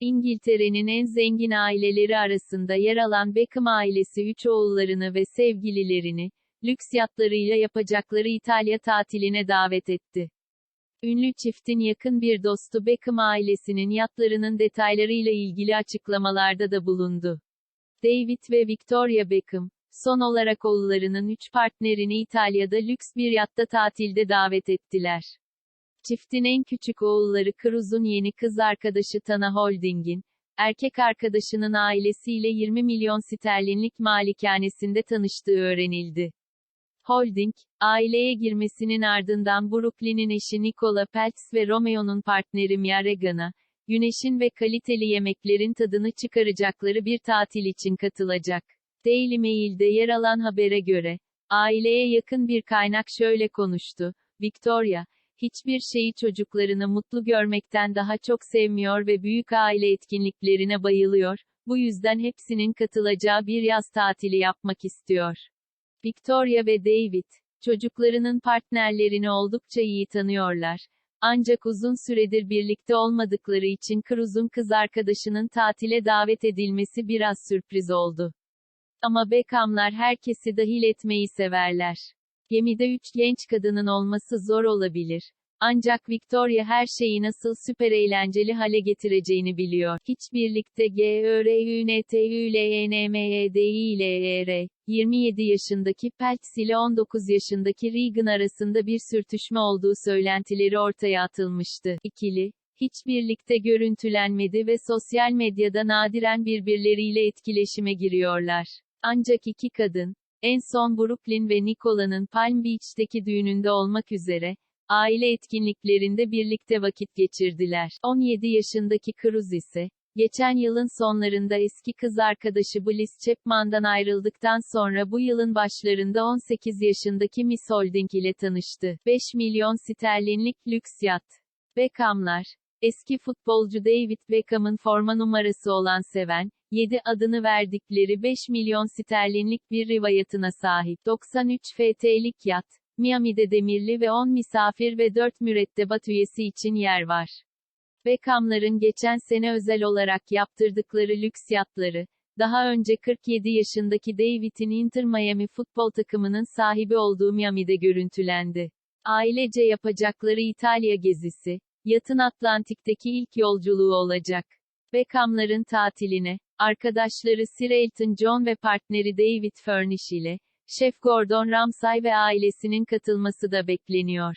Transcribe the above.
İngiltere'nin en zengin aileleri arasında yer alan Beckham ailesi üç oğullarını ve sevgililerini, lüks yatlarıyla yapacakları İtalya tatiline davet etti. Ünlü çiftin yakın bir dostu Beckham ailesinin yatlarının detaylarıyla ilgili açıklamalarda da bulundu. David ve Victoria Beckham, son olarak oğullarının üç partnerini İtalya'da lüks bir yatta tatilde davet ettiler. Çiftin en küçük oğulları Cruz'un yeni kız arkadaşı Tana Holding'in, erkek arkadaşının ailesiyle 20 milyon sterlinlik malikanesinde tanıştığı öğrenildi. Holding, aileye girmesinin ardından Brooklyn'in eşi Nicola Peltz ve Romeo'nun partneri Mia Regan'a, güneşin ve kaliteli yemeklerin tadını çıkaracakları bir tatil için katılacak. Daily Mail'de yer alan habere göre, aileye yakın bir kaynak şöyle konuştu, Victoria, hiçbir şeyi çocuklarını mutlu görmekten daha çok sevmiyor ve büyük aile etkinliklerine bayılıyor, bu yüzden hepsinin katılacağı bir yaz tatili yapmak istiyor. Victoria ve David, çocuklarının partnerlerini oldukça iyi tanıyorlar. Ancak uzun süredir birlikte olmadıkları için Cruz'un kız arkadaşının tatile davet edilmesi biraz sürpriz oldu. Ama Beckham'lar herkesi dahil etmeyi severler. Gemide üç genç kadının olması zor olabilir. Ancak Victoria her şeyi nasıl süper eğlenceli hale getireceğini biliyor. Hiç birlikte G Ö R Ü N T Ü L E N M E D I L E R 27 yaşındaki Peltz ile 19 yaşındaki Regan arasında bir sürtüşme olduğu söylentileri ortaya atılmıştı. İkili hiç birlikte görüntülenmedi ve sosyal medyada nadiren birbirleriyle etkileşime giriyorlar. Ancak iki kadın, en son Brooklyn ve Nicola'nın Palm Beach'teki düğününde olmak üzere, aile etkinliklerinde birlikte vakit geçirdiler. 17 yaşındaki Cruz ise, geçen yılın sonlarında eski kız arkadaşı Bliss Chapman'dan ayrıldıktan sonra bu yılın başlarında 18 yaşındaki Miss Holding ile tanıştı. 5 milyon sterlinlik lüks yat. Beckham'lar, eski futbolcu David Beckham'ın forma numarası olan Seven, 7 adını verdikleri 5 milyon sterlinlik bir rivayetine sahip. 93 FT'lik yat, Miami'de demirli ve 10 misafir ve 4 mürettebat üyesi için yer var. Beckham'ların geçen sene özel olarak yaptırdıkları lüks yatları, daha önce 47 yaşındaki David'in Inter Miami futbol takımının sahibi olduğu Miami'de görüntülendi. Ailece yapacakları İtalya gezisi, yatın Atlantik'teki ilk yolculuğu olacak. Beckham'ların tatiline, arkadaşları Sir Elton John ve partneri David Furnish ile, Şef Gordon Ramsay ve ailesinin katılması da bekleniyor.